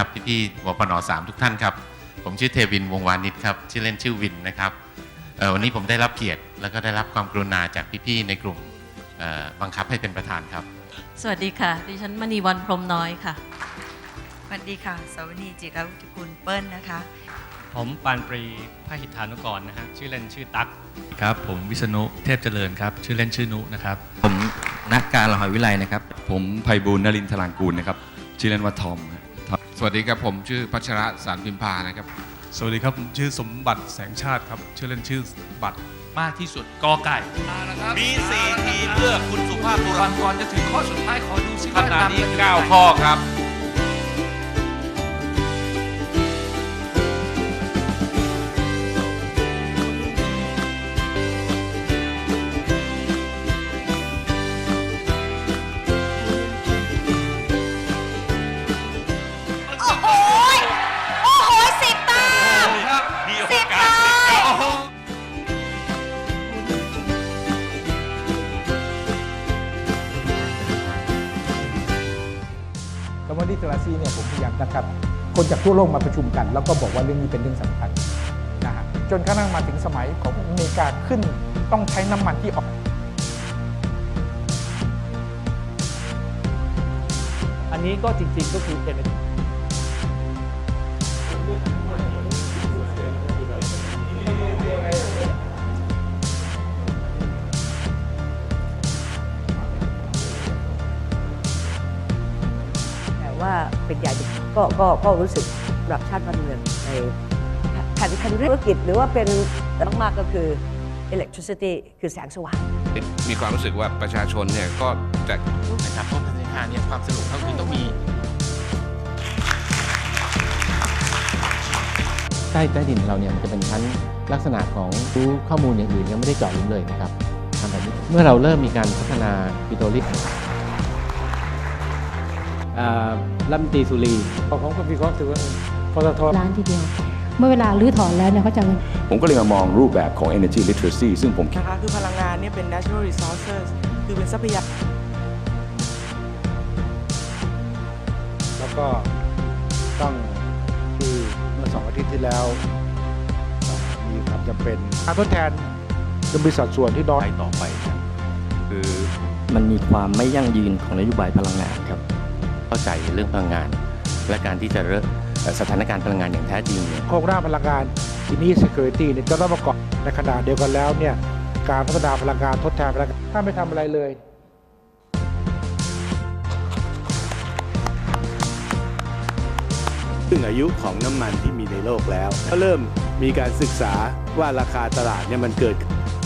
ครับพี่ๆวปนสามทุกท่านครับ ผมชื่อเทวินวงศ์วานิชครับชื่อเล่นชื่อวินนะครับเอ่อวันนี้ผมได้รับเกียรติแล้วก็ได้รับความกรุณาจากพี่ๆในกลุ่มเอ่อบังคับให้เป็นประธานครับ สวัสดีค่ะดิฉันมณีวันพรหมน้อยค่ะสวัสดีค่ะสวนีจิรวุฒิกุลเปิ้ลนะคะ ผมปานปรีพหิทธานุกรนะฮะชื่อเล่นชื่อตั๊กครับ ผมวิษณุเทพเจริญครับ ชื่อเล่นชื่อนุนะครับ ผมนักการละหอยวิไลนะครับ ผมไพบูลย์นรินทรางกูลนะครับ ชื่อเล่นว่าทอมครับ สวัสดีครับผมชื่อพัชระสารพิมพานะครับ สวัสดีครับผมชื่อสมบัติแสงชาติครับชื่อเล่นชื่อบัตรมากที่สุดกอไก่มีสี่ทีเพื่อคุณสุภาพบุรุษก่อนจะถึงข้อสุดท้ายขอดูซิขว่าณะทำนี้ได้9ข้อครับ ลิเทราซีเนี่ยผมพยายามนะครับ คนจากทั่วโลกมาประชุมกัน แล้วก็บอกว่าเรื่องนี้เป็นเรื่องสำคัญนะฮะจนกระทั่งมาถึงสมัยของอเมริกาขึ้นต้องใช้น้ำมันที่ออกอันนี้ก็จริงๆก็คือ energy ก็ก็ก็รู้สึกปรับชาติบ้านเมืองในแผนทางธุรกิจหรือว่าเป็นมากๆก็คือ electricity คือแสงสว่าง มีความรู้สึกว่าประชาชนเนี่ยก็จะนะครับเพราะพัฒนาเนี่ยความสนุกเขาคือต้องมีใต้ใต้ดินเราเนี่ยมันจะเป็นชั้นลักษณะของรู้ข้อมูลอย่างอื่นยังไม่ได้เจาะลึกเลยนะครับทำแบบนี้เมื่อเราเริ่มมีการพัฒนาปิโตรลิก รัมตีสุรีของคุณพี่ก็ถือว่าปตทร้านทีเดียว เมื่อเวลารื้อถอนแล้วเนี่ยเขาจะผมก็เลยมามองรูปแบบของ energy literacy ซึ่งผมคิดนะคะคือพลังงานเนี่ยเป็น natural resources คือเป็นทรัพยากรแล้วก็ต้องที่เมื่อสองอาทิตย์ที่แล้วมีความจำเป็นการทดแทนจะมีสัดส่วนที่น้อยไปต่อไปครับคือมันมีความไม่ยั่งยืนของนโยบายพลังงานครับ เข้าใจเรื่องพลังงาน และการที่จะเริ่มเอ่อสถานการณ์พลังงานอย่างแท้จริงเนี่ยโครงร่างพลังงานทีนี้ security เนี่ยจะต้องประกอบในขณะเดียวกันแล้วเนี่ยการพัฒนาพลังงานทดแทนพลังงานถ้าไม่ทำอะไรเลยซึ่งอายุของน้ำมันที่มีในโลกแล้ว ก็เริ่มมีการศึกษาว่าราคาตลาดเนี่ยมันเกิด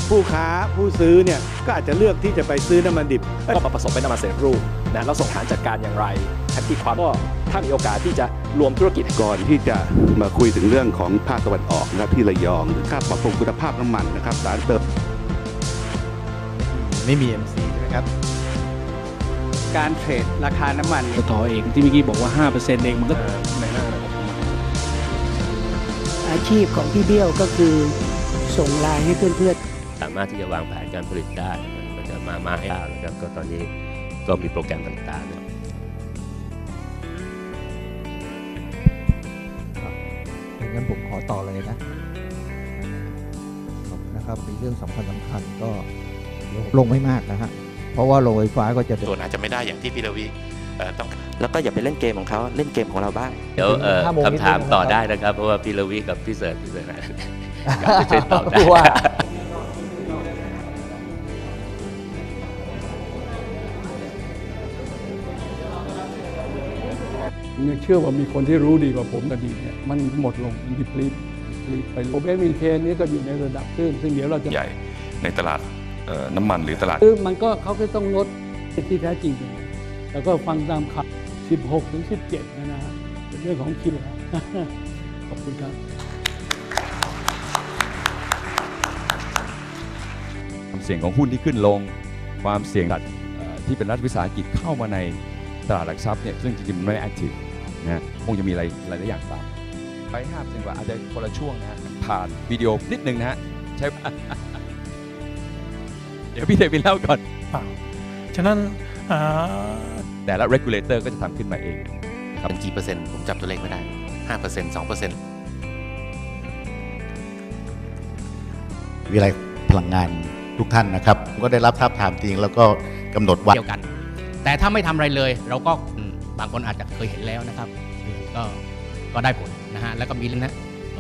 ผู้ค้าผู้ซื้อเนี่ยก็อาจจะเลือกที่จะไปซื้อน้ำมันดิบก็มาผสมเป็นน้ำมันเสร็จรูปนะแล้วส่งฐานจัดการอย่างไรทันทีความก็ถ้ามีโอกาสที่จะรวมธุรกิจก่อนที่จะมาคุยถึงเรื่องของภาคตะวันออกนะครับที่ระยองค่าปรับปรุงคุณภาพน้ำมันนะครับสารเติมไม่มี MC ใช่ไหมครับการเทรดราคาน้ำมันต่อเองที่เมื่อกี้บอกว่า 5%เองมันก็อาชีพของพี่เบี้ยวก็คือส่งไลน์ให้เพื่อนๆ สามารถที่จะวางแผนการผลิตได้ มันจะมามาให้ได้นะครับ ก็ตอนนี้ก็มีโปรแกรมต่างๆงั้นผมขอต่อเลยนะนะครับมีเรื่องสำคัญสำคัญก็ลงไม่มากนะฮะ เพราะว่าโรงไฟฟ้าก็จะส่วนอาจจะไม่ได้อย่างที่พี่ระวิเอ่อต้องแล้วก็อย่าไปเล่นเกมของเขาเล่นเกมของเราบ้าง เดี๋ยวเอ่อห้าโมงนิดนึงคำถามต่อนะครับได้นะครับ เพราะว่าพี่ลวีกับพี่เสิร์ชพี่เสิร์ชนะก็จะช่วยตอบได้ เนี่ยเชื่อว่ามีคนที่รู้ดีกว่าผมอดีตเนี่ยมันหมดลงดิพลีทไปโอเบมินเคนนี่ก็อยู่ในระดับซึ่งซึ่งเดี๋ยวเราจะใหญ่ในตลาดเอ่อน้ำมันหรือตลาดคือมันก็เขาก็ต้องลดที่แท้จริงยังไงแล้วก็ฟังตามข่าว16 ถึง 17 นะนะฮะเป็นเรื่องของคิดแล้วขอบคุณครับความเสี่ยงของหุ้นที่ขึ้นลง ความเสี่ยงเอ่อที่เป็นรัฐวิสาหกิจเข้ามาใน ตลาดหลักทรัพย์เนี่ยซึ่งจริงๆมันไม่แอคทีฟนะฮะคงจะมีอะไรหลายๆอย่างตามไปห้าเปอร์เซ็นต์ว่าอาจจะคนละช่วงนะฮะผ่านวิดีโอนิดนึงนะฮะใช้เดี๋ยวพี่เทวินเล่าก่อนฉะนั้นแต่ละ regulator ก็จะทำขึ้นมาเองครับกี่เปอร์เซ็นต์ผมจำตัวเลขไม่ได้ห้าเปอร์เซ็นต์สองเปอร์เซ็นต์วิไลพลังงานทุกท่านนะครับ ก็ได้รับทราบถามจริงแล้วก็กำหนดวันเดียวกัน แต่ถ้าไม่ทำอะไรเลย เราก็อืมบางคนอาจจะเคยเห็นแล้วนะครับ ก็ก็ได้ผลนะฮะแล้วก็มีนะ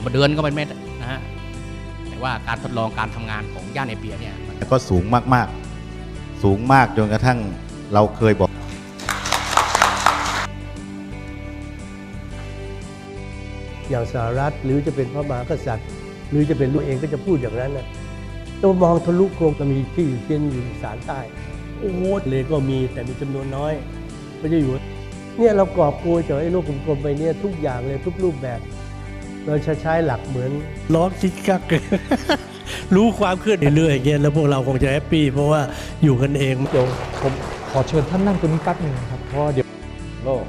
มาเดือนก็เป็นเม็ดนะฮะแต่ว่าการทดลองการทำงานของย่านเอเปียเนี่ยมันแล้วก็สูงมากๆ สูงมากจนกระทั่งเราเคยบอกอย่างสหรัฐหรือจะเป็นพระมหากษัตริย์ หรือจะเป็นลูกเองก็จะพูดอย่างนั้นนะเรามองทะลุโครงก็มีที่อยู่เช่นอยู่อีสารใต้ โอ้เลยก็มีแต่มีจำนวนน้อยก็จะอยู่เนี่ยเรากอบกยจากไอ้โลกกลมๆไปเนี่ยทุกอย่างเลยทุกรูปแบบ เราจะใช้หลักเหมือนล้อมซิกกักรู้ความเคลื่อนเรื่อยๆอย่างเงี้ยแล้วพวกเราคงจะแฮปปี้เพราะว่าอยู่กันเองเดี๋ยวผมขอเชิญท่านนั่งตรงนี้แป๊บหนึ่งครับเพราะเดี๋ยวโลก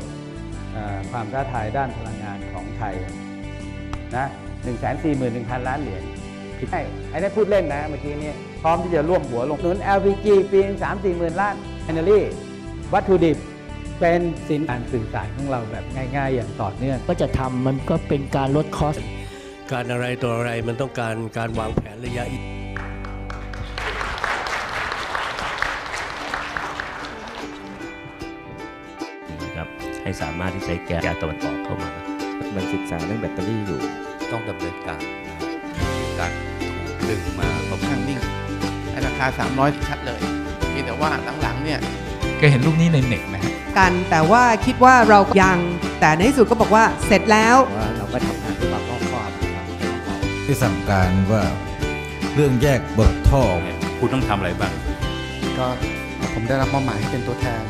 ความท้าทายด้านพลังงานของไทยนะ1 4 1 0 0 0 ล้านเหรียญ ใช่ไอ้นี่นพูดเล่นนะเมื่อกี้นี้พร้อมที่จะร่วมหัวลงทุน LPG ปีนึง3 4หมื่นล้านแอนเนอรี่วัตถุดิบเป็นสินการสื่อสารของเราแบบง่าย ๆ อย่างต่อเนื่องก็จะทำมันก็เป็นการลดคอสการอะไรต่ออะไรมันต้องการการวางแผนระยะนะครับให้สามารถที่จะแก้แก๊สตะวันออกเข้ามา มันศึกษาเรื่องแบตเตอรี่อยู่ ต้องดำเนินการ นะการถูกดึงมาค่อนข้างนิ่งไอ้ราคา 300 ชัดเลยเพียงแต่ว่าหลังๆเนี่ยเคยเห็นรูปนี้ในเน็ตไหมฮะกันแต่ว่าคิดว่าเรายัง แต่ในที่สุดก็บอกว่าเสร็จแล้วว่าเราก็ทำงานด้วยความรอบคอบนะครับที่สั่งการว่าเรื่องแยกเบิกท่อคุณต้องทำอะไรบ้างก็ผมได้รับมอบหมายให้เป็นตัวแทน